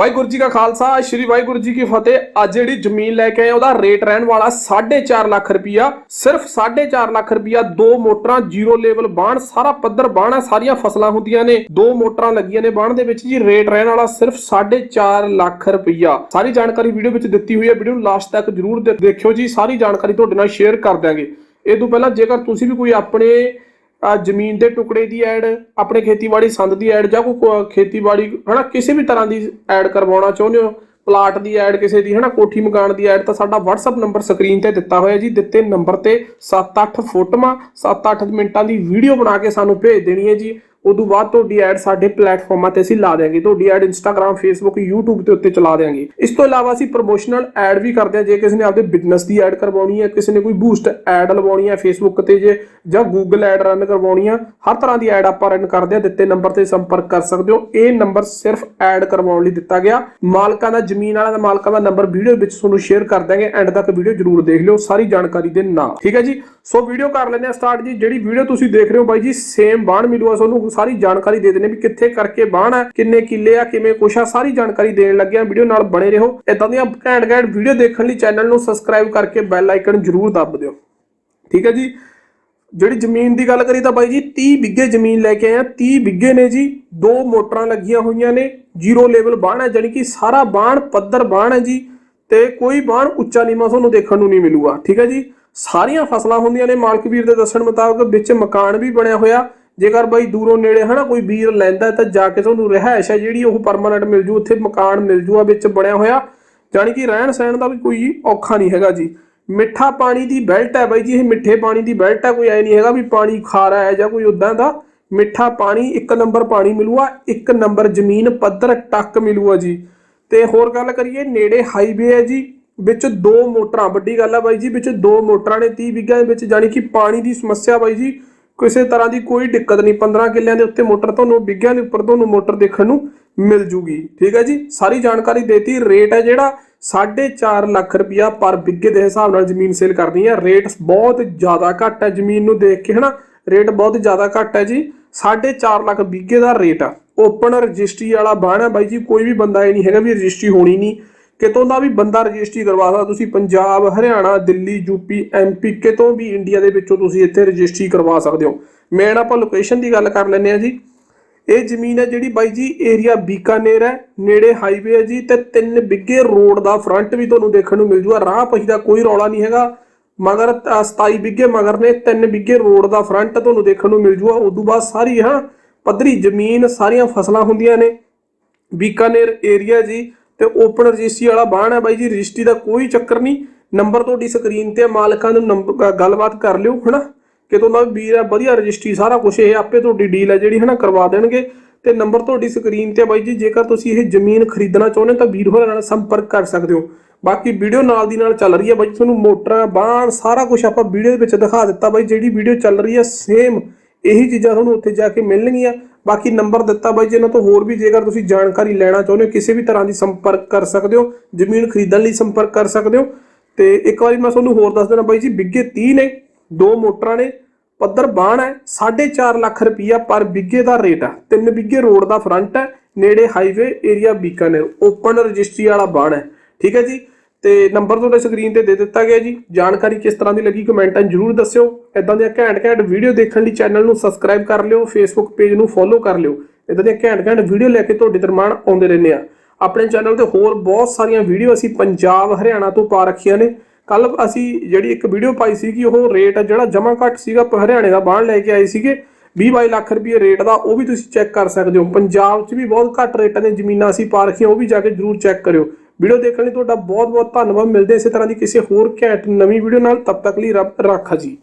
ਵਾਹਿਗੁਰੂ ਜੀ ਕਾ ਖਾਲਸਾ, ਸ਼੍ਰੀ ਵਾਹਿਗੁਰੂ ਜੀ ਕੀ ਫਤਿਹ। ਅੱਜ ਜਿਹੜੀ ਜ਼ਮੀਨ ਲੈ ਕੇ ਆਏ ਉਹਦਾ ਰੇਟ ਰਹਿਣ ਵਾਲਾ 4.5 ਲੱਖ ਰੁਪਇਆ ਸਿਰਫ 4.5 ਲੱਖ ਰੁਪਈਆ, ਦੋ ਮੋਟਰਾਂ ਜ਼ੀਰੋ ਲੈਵਲ ਬਾਣ, ਸਾਰਾ ਪੱਧਰ ਬਾਣ ਹੈ ਸਾਰੀਆਂ ਫਸਲਾਂ ਹੁੰਦੀਆਂ ਨੇ। ਦੋ ਮੋਟਰਾਂ ਲੱਗੀਆਂ ਨੇ ਬਾਣ ਦੇ ਵਿੱਚ ਜੀ, ਰੇਟ ਰਹਿਣ ਵਾਲਾ ਸਿਰਫ 4.5 ਲੱਖ ਰੁਪਈਆ। ਸਾਰੀ ਜਾਣਕਾਰੀ ਵੀਡੀਓ ਵਿੱਚ ਦਿੱਤੀ ਹੋਈ ਹੈ, ਵੀਡੀਓ ਨੂੰ ਲਾਸਟ ਤੱਕ ਜਰੂਰ ਦੇ- ਦੇਖਿਓ ਜੀ, ਸਾਰੀ ਜਾਣਕਾਰੀ ਤੁਹਾਡੇ ਨਾਲ ਸ਼ੇਅਰ ਕਰ ਦਿਆਂਗੇ। ਇਹ ਤੋਂ ਪਹਿਲਾਂ ਜੇਕਰ ਤੁਸੀਂ ਵੀ ਕੋਈ ਆਪਣੇ ਜ਼ਮੀਨ ਦੇ ਟੁਕੜੇ ਦੀ ਐਡ, ਆਪਣੇ ਖੇਤੀਬਾੜੀ ਸੰਦ ਦੀ ਐਡ ਜਾਂ ਕੋਈ ਕੋ- ਖੇਤੀਬਾੜੀ, ਹਨਾ, ਕਿਸੇ ਵੀ ਤਰ੍ਹਾਂ ਦੀ ਐਡ ਕਰਵਾਉਣਾ ਚਾਹੁੰਦੇ ਹੋ, ਪਲਾਟ ਦੀ ਐਡ, ਕਿਸੇ ਦੀ, ਹਨਾ, ਕੋਠੀ ਮਕਾਨ ਦੀ ਐਡ, ਤਾਂ ਸਾਡਾ WhatsApp ਨੰਬਰ ਸਕਰੀਨ ਤੇ ਦਿੱਤਾ ਹੋਇਆ ਜੀ, ਦਿੱਤੇ ਨੰਬਰ ਤੇ 7-8 ਫੋਟੋਆਂ 7-8 ਮਿੰਟਾਂ ਦੀ ਵੀਡੀਓ ਬਣਾ ਕੇ ਸਾਨੂੰ ਭੇਜ ਦੇਣੀ ਹੈ ਜੀ। ਉਦੋਂ ਬਾਅਦ ਤੁਹਾਡੀ ਐਡ ਸਾਡੇ ਪਲੇਟਫਾਰਮਾਂ ਤੇ ਅਸੀਂ ਲਾ ਦਿਆਂਗੇ। ਤੁਹਾਡੀ ਐਡ ਇੰਸਟਾਗ੍ਰam ਫੇਸਬੁੱਕ YouTube ਤੇ ਉੱਤੇ ਚਲਾ ਦਿਆਂਗੇ। ਇਸ ਤੋਂ ਇਲਾਵਾ ਅਸੀਂ ਪ੍ਰੋਮੋਸ਼ਨਲ ਐਡ ਵੀ ਕਰਦੇ ਹਾਂ। ਜੇ ਕਿਸੇ ਨੇ ਆਪਦੇ ਬਿਜ਼ਨਸ ਦੀ ਐਡ ਕਰਵਾਉਣੀ ਹੈ, ਕਿਸੇ ਨੇ ਕੋਈ ਬੂਸਟ ਐਡ ਲਵਾਉਣੀ ਹੈ ਫੇਸਬੁੱਕ ਤੇ ਜੇ, ਜਾਂ Google ਐਡ ਰਨ ਕਰਵਾਉਣੀ ਆ, ਹਰ ਤਰ੍ਹਾਂ ਦੀ ਐਡ ਆਪਾਂ ਰਨ ਕਰਦੇ ਹਾਂ। ਦਿੱਤੇ ਨੰਬਰ ਤੇ ਸੰਪਰਕ ਕਰ ਸਕਦੇ ਹੋ। ਇਹ ਨੰਬਰ ਸਿਰਫ ਐਡ ਕਰਵਾਉਣ ਲਈ ਦਿੱਤਾ ਗਿਆ। ਮਾਲਕਾਂ ਦਾ, ਜ਼ਮੀਨ ਵਾਲਿਆਂ ਦਾ, ਮਾਲਕਾਂ ਦਾ ਨੰਬਰ ਵੀਡੀਓ ਵਿੱਚ ਤੁਹਾਨੂੰ ਸ਼ੇਅਰ ਕਰ ਦਾਂਗੇ ਐਂਡ ਤੱਕ ਵੀਡੀਓ ਜਰੂਰ ਦੇਖ ਲਿਓ। ਸਾਰੀ ਜਾਣਕਾਰੀ ਦੇ ਨਾਲ। ਠੀਕ ਹੈ ਜੀ? ਸੋ ਵੀਡੀਓ ਕਰ ਲੈਂਦੇ ਆ ਸਟਾਰਟ ਜੀ। ਜਿਹੜੀ ਵੀਡੀਓ ਤੁਸੀਂ ਦੇਖ ਰਹੇ ਹੋ ਬਾਈ ਜੀ ਸੇਮ ਬਾਣ ਮਿਲੂਗਾ ਤੁਹਾਨੂੰ। ਸਾਰੀ ਜਾਣਕਾਰੀ ਦੇ ਦੇਣੇ ਵੀ ਕਿੱਥੇ ਕਰਕੇ ਬਾਣ ਹੈ ਕਿੰਨੇ ਕਿੱਲੇ ਆ, ਕਿਵੇਂ ਕੁਛ ਆ, ਸਾਰੀ ਜਾਣਕਾਰੀ ਦੇਣ ਲੱਗੇ ਆ ਵੀਡੀਓ ਨਾਲ ਬਣੇ ਰਹੋ। ਇਦਾਂ ਦੀਆਂ ਘੈਂਟ ਘੈਂਟ ਵੀਡੀਓ ਦੇਖਣ ਲਈ ਚੈਨਲ ਨੂੰ ਸਬਸਕ੍ਰਾਈਬ ਕਰਕੇ ਬੈਲ ਆਈਕਨ ਜਰੂਰ ਦੱਬ ਦਿਓ। ਠੀਕ ਹੈ ਜੀ? ਜਿਹੜੀ ਜ਼ਮੀਨ ਦੀ ਗੱਲ ਕਰੀ ਤਾਂ ਬਾਈ ਜੀ 30 ਬਿੱਗੇ ਜ਼ਮੀਨ ਲੈ ਕੇ ਆਏ ਆ 30 ਬਿੱਗੇ ਨੇ ਜੀ। ਦੋ ਮੋਟਰਾਂ ਲੱਗੀਆਂ ਹੋਈਆਂ ਨੇ। ਜ਼ੀਰੋ ਲੈਵਲ ਬਾਣ ਹੈ ਜਾਨੀ ਕਿ ਸਾਰਾ ਬਾਣ ਪੱਧਰ ਬਾਣ ਹੈ ਜੀ। ਤੇ ਕੋਈ ਬਾਣ ਉੱਚਾ ਨੀਵਾਂ ਤੁਹਾਨੂੰ ਦੇਖਣ ਨੂੰ ਨਹੀਂ ਮਿਲੂਗਾ। ਠੀਕ ਹੈ ਜੀ? ਸਾਰੀਆਂ ਫਸਲਾਂ ਹੁੰਦੀਆਂ ਨੇ ਮਾਲਕ ਵੀਰ ਦੇ ਦੱਸਣ ਮੁਤਾਬਕ, ਵਿੱਚ ਮਕਾਨ ਵੀ ਬਣਿਆ ਹੋਇਆ। ਜੇਕਰ ਬਾਈ ਦੂਰੋਂ ਨੇੜੇ ਹਨਾ ਕੋਈ ਵੀਰ ਲੈਂਦਾ ਤਾਂ ਜਾ ਕੇ ਤੁਹਾਨੂੰ ਰਹਿائش ਹੈ ਜਿਹੜੀ ਉਹ ਪਰਮਨੈਂਟ ਮਿਲ ਜੂ, ਉੱਥੇ ਮਕਾਨ ਮਿਲ ਜੂਗਾ ਵਿੱਚ ਬਣਿਆ ਹੋਇਆ। ਜਾਨੀ ਕਿ ਰਹਿਣ ਸਹਿਣ ਦਾ ਵੀ ਕੋਈ ਔਖਾ ਨਹੀਂ ਹੈਗਾ ਜੀ। ਮਿੱਠਾ ਪਾਣੀ ਦੀ ਬੈਲਟ ਹੈ ਬਾਈ ਜੀ, ਇਹ ਮਿੱਠੇ ਪਾਣੀ ਦੀ ਬੈਲਟ ਹੈ, ਕੋਈ ਐ ਨਹੀਂ ਹੈਗਾ ਵੀ ਪਾਣੀ ਖਾਰਾ ਹੈ ਜਾਂ ਕੋਈ ਉਦਾਂ ਦਾ। ਮਿੱਠਾ ਪਾਣੀ, ਇੱਕ ਨੰਬਰ ਪਾਣੀ ਮਿਲੂਗਾ ਇੱਕ ਨੰਬਰ ਜ਼ਮੀਨ ਪੱਧਰ ਟੱਕ ਮਿਲੂਗਾ ਜੀ। ਤੇ ਹੋਰ ਗੱਲ ਕਰੀਏ, ਨੇੜੇ ਹਾਈਵੇ ਹੈ ਜੀ ਵਿੱਚ ਦੋ ਮੋਟਰਾਂ, ਵੱਡੀ ਗੱਲ ਹੈ ਬਾਈ ਜੀ, ਵਿੱਚ ਦੋ ਮੋਟਰਾਂ ਨੇ 30 ਵਿਗਾ ਦੇ ਵਿੱਚ ਜਾਨੀ ਕਿ ਪਾਣੀ ਦੀ ਸਮੱਸਿਆ ਬਾਈ ਜੀ, ਕਿਸੇ ਤਰ੍ਹਾਂ ਦੀ ਕੋਈ ਦਿੱਕਤ ਨਹੀਂ 15 ਕਿੱਲਿਆਂ ਦੇ ਉੱਤੇ ਮੋਟਰ ਤੁਹਾਨੂੰ ਵਿਗਿਆਂ ਦੇ ਉੱਪਰ ਤੁਹਾਨੂੰ ਮੋਟਰ ਦੇਖਣ ਨੂੰ ਮਿਲ ਜੂਗੀ, ਠੀਕ ਹੈ ਜੀ? ਸਾਰੀ ਜਾਣਕਾਰੀ ਦੇਤੀ, ਰੇਟ ਹੈ ਜਿਹੜਾ 4.5 ਲੱਖ ਰੁਪਇਆ ਪਰ ਬਿੱਗੇ ਦੇ ਹਿਸਾਬ ਨਾਲ ਜ਼ਮੀਨ ਸੇਲ ਕਰਨੀ ਹੈ ਰੇਟ ਬਹੁਤ ਜ਼ਿਆਦਾ ਘੱਟ ਹੈ ਜ਼ਮੀਨ ਨੂੰ ਦੇਖ ਕੇ, ਹਨਾ? ਰੇਟ ਬਹੁਤ ਜ਼ਿਆਦਾ ਘੱਟ ਹੈ ਜੀ 4.5 ਲੱਖ ਬਿੱਗੇ ਦਾ ਰੇਟ ਆ। ਓਪਨ ਰਜਿਸਟਰੀ ਵਾਲਾ ਬਾਣ ਹੈ ਬਾਈ ਜੀ, ਕੋਈ ਵੀ ਬੰਦਾ ਇਹ ਨਹੀਂ ਹੈਗਾ ਵੀ ਰਜਿਸਟਰੀ ਹੋਣੀ ਨਹੀਂ। ਕਿਤੋਂ ਦਾ ਵੀ ਬੰਦਾ ਰਜਿਸਟਰੀ ਕਰਵਾ ਸਕਦਾ ਤੁਸੀਂ ਪੰਜਾਬ ਹਰਿਆਣਾ ਦਿੱਲੀ ਯੂਪੀ ਐਮਪੀ ਕਿਤੋਂ ਵੀ ਇੰਡੀਆ ਦੇ ਵਿੱਚੋਂ ਤੁਸੀਂ ਇੱਥੇ ਰਜਿਸਟਰੀ ਕਰਵਾ ਸਕਦੇ ਹੋ। ਮੇਨ ਆਪਾਂ ਲੋਕੇਸ਼ਨ ਦੀ ਗੱਲ ਕਰ ਲੈਂਦੇ ਆ ਜੀ। ਇਹ ਜ਼ਮੀਨ ਹੈ ਜਿਹੜੀ ਬਾਈ ਜੀ ਏਰੀਆ ਬੀਕਾਨੇਰ ਹੈ ਨੇੜੇ ਹਾਈਵੇ ਹੈ ਜੀ ਤੇ ਤਿੰਨ ਬਿੱਗੇ ਰੋਡ ਦਾ ਫਰੰਟ ਵੀ ਤੁਹਾਨੂੰ ਦੇਖਣ ਨੂੰ ਮਿਲ ਜੂਗਾ। ਰਾਹ ਪਹੀ ਦਾ ਕੋਈ ਰੌਲਾ ਨਹੀਂ ਹੈਗਾ। ਮਗਰ ਅ, 27 ਬਿੱਗੇ ਮਗਰ ਨੇ ਤਿੰਨ ਬਿੱਗੇ ਰੋਡ ਦਾ ਫਰੰਟ ਤੁਹਾਨੂੰ ਦੇਖਣ ਨੂੰ ਮਿਲ ਜੂਗਾ। ਉਦੋਂ ਬਾਅਦ ਸਾਰੀ ਹਾਂ ਪੱਧਰੀ ਜ਼ਮੀਨ ਸਾਰੀਆਂ ਫਸਲਾਂ ਹੁੰਦੀਆਂ ਨੇ। ਬੀਕਾਨੇਰ ਏਰੀਆ ਜੀ। ਤੇ ਓਪਨ ਰਜਿਸਟਰੀ ਵਾਲਾ ਬਾਣ ਹੈ ਬਾਈ ਜੀ, ਰਜਿਸਟਰੀ ਦਾ ਕੋਈ ਚੱਕਰ ਨਹੀਂ। ਨੰਬਰ ਤੁਹਾਡੀ ਸਕਰੀਨ ਤੇ ਮਾਲਕਾਂ ਨੂੰ ਨੰਬਰ ਗੱਲਬਾਤ ਕਰ ਲਿਓ, ਹਨਾ? ਕਿਤੋਂ ਦਾ ਵੀ ਵੀਰ ਹੈ, ਵਧੀਆ ਰਜਿਸਟਰੀ, ਸਾਰਾ ਕੁਝ ਇਹ ਆਪੇ ਤੁਹਾਡੀ ਡੀਲ ਹੈ ਜਿਹੜੀ, ਹਨਾ, ਕਰਵਾ ਦੇਣਗੇ। ਤੇ ਨੰਬਰ ਤੁਹਾਡੀ ਸਕਰੀਨ ਤੇ ਆ ਬਾਈ ਜੀ, ਜੇਕਰ ਤੁਸੀਂ ਇਹ ਜ਼ਮੀਨ ਖਰੀਦਣਾ ਚਾਹੁੰਦੇ ਹੋ ਤਾਂ ਵੀਰ ਹੋਰਾਂ ਨਾਲ ਸੰਪਰਕ ਕਰ ਸਕਦੇ ਹੋ। ਬਾਕੀ ਵੀਡੀਓ ਨਾਲ ਦੀ ਨਾਲ ਚੱਲ ਰਹੀ ਹੈ ਬਾਈ ਤੁਹਾਨੂੰ ਮੋਟਰਾਂ, ਬਾਣ, ਸਾਰਾ ਕੁਝ ਆਪਾਂ ਵੀਡੀਓ ਦੇ ਵਿੱਚ ਦਿਖਾ ਦਿੱਤਾ ਬਾਈ, ਜਿਹੜੀ ਵੀਡੀਓ ਚੱਲ ਰਹੀ ਹੈ ਸੇਮ ਇਹੀ ਚੀਜ਼ਾਂ ਤੁਹਾਨੂੰ ਉੱਥੇ ਜਾ ਕੇ ਮਿਲਣਗੀਆਂ। ਬਾਕੀ ਨੰਬਰ ਦਿੱਤਾ ਬਾਈ ਜੀ, ਇਹਨਾਂ ਤੋਂ ਹੋਰ ਵੀ ਜੇਕਰ ਤੁਸੀਂ ਜਾਣਕਾਰੀ ਲੈਣਾ ਚਾਹੁੰਦੇ ਹੋ, ਕਿਸੇ ਵੀ ਤਰ੍ਹਾਂ ਦੀ ਸੰਪਰਕ ਕਰ ਸਕਦੇ ਹੋ, ਜ਼ਮੀਨ ਖਰੀਦਣ ਲਈ ਸੰਪਰਕ ਕਰ ਸਕਦੇ ਹੋ। ਤੇ ਇੱਕ ਵਾਰੀ ਮੈਂ ਤੁਹਾਨੂੰ ਹੋਰ ਦੱਸ ਦੇਣਾ ਬਾਈ ਜੀ, ਬਿੱਗੇ 30 ਨੇ, ਦੋ ਮੋਟਰਾਂ ਨੇ, ਪੱਧਰ ਬਾਣ ਹੈ 4.5 ਲੱਖ ਰੁਪਈਆ ਪਰ ਬਿੱਗੇ ਦਾ ਰੇਟ ਹੈ। ਤਿੰਨ ਬਿੱਗੇ ਰੋਡ ਦਾ ਫਰੰਟ ਹੈ, ਨੇੜੇ highway area Bikaner open registry ਵਾਲਾ ਬਾਣ ਹੈ। ਠੀਕ ਹੈ ਜੀ? ਤੇ ਨੰਬਰ ਤੁਹਾਡੇ ਸਕਰੀਨ ਤੇ ਦੇ ਦਿੱਤਾ ਗਿਆ ਜੀ। ਜਾਣਕਾਰੀ ਕਿਸ ਤਰ੍ਹਾਂ ਦੀ ਲੱਗੀ ਕਮੈਂਟਾਂ ਜਰੂਰ ਦੱਸਿਓ। ਇਦਾਂ ਦੀਆਂ ਘੈਂਟ ਘੈਂਟ ਵੀਡੀਓ ਦੇਖਣ ਲਈ ਚੈਨਲ ਨੂੰ ਸਬਸਕ੍ਰਾਈਬ ਕਰ ਲਿਓ ਫੇਸਬੁੱਕ ਪੇਜ ਨੂੰ ਫੋਲੋ ਕਰ ਲਿਓ। ਇਦਾਂ ਦੀਆਂ ਘੈਂਟ ਘੈਂਟ ਵੀਡੀਓ ਲੈ ਕੇ ਤੁਹਾਡੇ ਦਰਮਾਨ ਆਉਂਦੇ ਰਹਿੰਦੇ ਆ ਆਪਣੇ ਚੈਨਲ ਤੇ ਹੋਰ ਬਹੁਤ ਸਾਰੀਆਂ ਵੀਡੀਓ ਅਸੀਂ ਪੰਜਾਬ, ਹਰਿਆਣਾ ਤੋਂ ਪਾ ਰੱਖੀਆਂ ਨੇ। ਕੱਲ ਅਸੀਂ ਜਿਹੜੀ ਇੱਕ ਵੀਡੀਓ ਪਾਈ ਸੀਗੀ, ਉਹ ਰੇਟ ਜਿਹੜਾ ਜਮਾ ਘੱਟ ਸੀਗਾ ਹਰਿਆਣੇ ਦਾ ਬਾਹਰ ਲੈ ਕੇ ਆਏ ਸੀਗੇ। 20 22 ਲੱਖ ਰੁਪਏ ਰੇਟ ਦਾ, ਉਹ ਵੀ ਤੁਸੀਂ ਚੈੱਕ ਕਰ ਸਕਦੇ ਹੋ। ਪੰਜਾਬ 'ਚ ਵੀ ਬਹੁਤ ਘੱਟ ਰੇਟਾਂ ਦੀਆਂ ਜ਼ਮੀਨਾਂ ਅਸੀਂ ਪਾ ਰੱਖੀਆਂ, ਉਹ ਵੀ ਜਾ ਕੇ ਜਰੂਰ ਚੈੱਕ ਕਰਿਓ। ਵੀਡੀਓ ਦੇਖਣ ਲਈ ਤੁਹਾਡਾ ਬਹੁਤ ਬਹੁਤ ਧੰਨਵਾਦ। ਮਿਲਦੇ ਇਸੇ ਤਰ੍ਹਾਂ ਦੀ ਕਿਸੇ ਹੋਰ ਘੈਂਟ ਨਵੀਂ ਵੀਡੀਓ ਨਾਲ। ਤਬ ਤੱਕ ਲਈ ਰੱਬ ਰਾਖਾ ਜੀ।